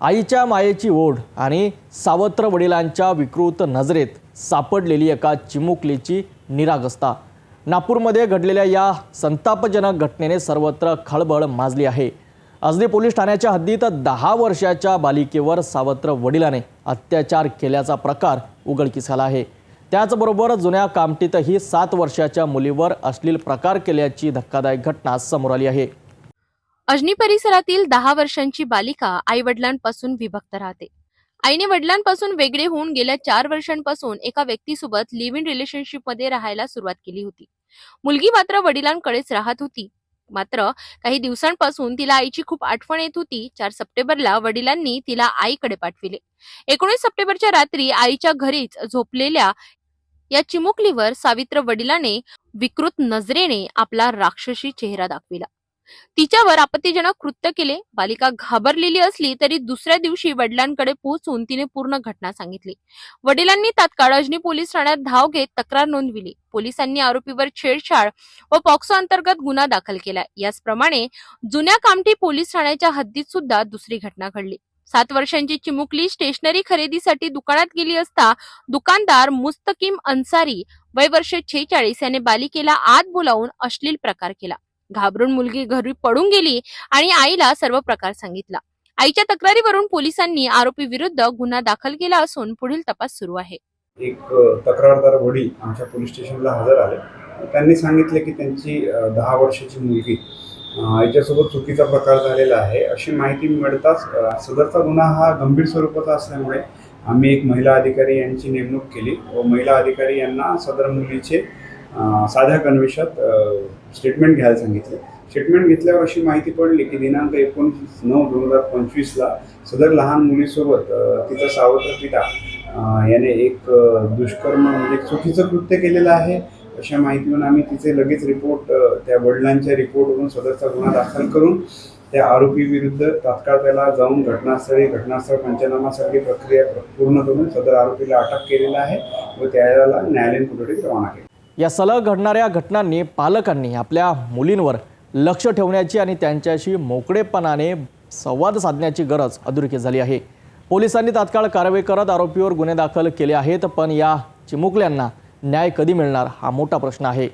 आईच्या मायेची ओढ आणि सावत्र वडिलांच्या विकृत नजरेत सापडलेली एका चिमुकलीची निरागस्ता. नागपूरमध्ये घडलेल्या या संतापजनक घटनेने सर्वत्र खळबळ माजली आहे. अजनी पोलीस ठाण्याच्या हद्दीत दहा वर्षाच्या बालिकेवर सावत्र वडिलाने अत्याचार केल्याचा प्रकार उघडकीस आला आहे. त्याचबरोबर जुन्या कामटीतही सात वर्षाच्या मुलीवर अश्लील प्रकार केल्याची धक्कादायक घटना समोर आली आहे. अजनी परिसरातील दहा वर्षांची बालिका आई वडिलांपासून विभक्त राहते. आईने वडिलांपासून वेगळे होऊन गेल्या चार वर्षांपासून एका व्यक्तीसोबत लिव्ह इन रिलेशनशिपमध्ये राहायला सुरुवात केली होती. मुलगी मात्र वडिलांकडेच राहत होती. मात्र काही दिवसांपासून तिला आईची खूप आठवण येत होती. चार सप्टेंबरला वडिलांनी तिला आईकडे पाठविले. एकोणीस सप्टेंबरच्या रात्री आईच्या घरीच झोपलेल्या या चिमुकलीवर सावित्र वडिलाने विकृत नजरेने आपला राक्षसी चेहरा दाखविला. तिच्यावर आपत्तीजनक कृत्य केले. बालिका घाबरलेली असली तरी दुसऱ्या दिवशी वडिलांकडे पोहोचून तिने पूर्ण घटना सांगितली. वडिलांनी तात्काळ अजनी पोलीस ठाण्यात धाव घेत तक्रार नोंदविली. पोलिसांनी आरोपीवर छेडछाड व पॉक्सो अंतर्गत गुन्हा दाखल केला. याचप्रमाणे जुन्या कामठी पोलीस ठाण्याच्या हद्दीत सुद्धा दुसरी घटना घडली. सात वर्षांची चिमुकली स्टेशनरी खरेदीसाठी दुकानात गेली असता दुकानदार मुस्तकीम अन्सारी वय वर्ष छेचाळीस याने बालिकेला आत बोलावून अश्लील प्रकार केला. घाबरून मुलगी घरी पडून गेली आणि आईला सर्व प्रकार सांगितला. आईच्या तक्रारीवरून पोलिसांनी आरोपी विरुद्ध गुन्हा दाखल केला असून पुढील तपास सुरू आहे. एक तक्रारदार वडील आमच्या पोलीस स्टेशनला हजर आले. त्यांनी सांगितले की त्यांची दहा वर्षाची मुलगी आईच्यासोबत याच्यासोबत चुकीचा प्रकार झालेला आहे. अशी माहिती मिळताच सदरचा गुन्हा हा गंभीर स्वरूपाचा असल्यामुळे आम्ही एक महिला अधिकारी यांची नेमणूक केली व महिला अधिकारी यांना सदर मुलीचे साध्या गणवेशात स्टेटमेंट घ्यायला सांगितले. स्टेटमेंट घेतल्यावर अशी माहिती पडली की दिनांक एकोणीस नऊ दोन हजार पंचवीसला सदर लहान मुलीसोबत तिचा सावत्र पिता याने एक दुष्कर्म म्हणजे एक चुकीचं कृत्य केलेलं आहे अशा माहितीवरून आम्ही तिचे लगेच रिपोर्ट त्या वडिलांच्या रिपोर्टवरून सदरचा गुन्हा दाखल करून त्या आरोपी विरुद्ध तात्काळ त्याला जाऊन घटनास्थळी घटनास्थळ पंचनामासाठी प्रक्रिया पूर्ण करून सदर आरोपीला अटक केलेला आहे व त्याला न्यायालयीन कोठडीत रवाना केली. या सलग घडणाऱ्या घटनांनी पालकांनी आपल्या मुलींवर लक्ष ठेवण्याची आणि त्यांच्याशी मोकळेपणाने संवाद साधण्याची गरज अधोरेखित झाली आहे. पोलिसांनी तात्काळ कारवाई करत आरोपीवर गुन्हे दाखल केले आहेत पण या चिमुकल्यांना न्याय कधी मिळणार हा मोठा प्रश्न आहे.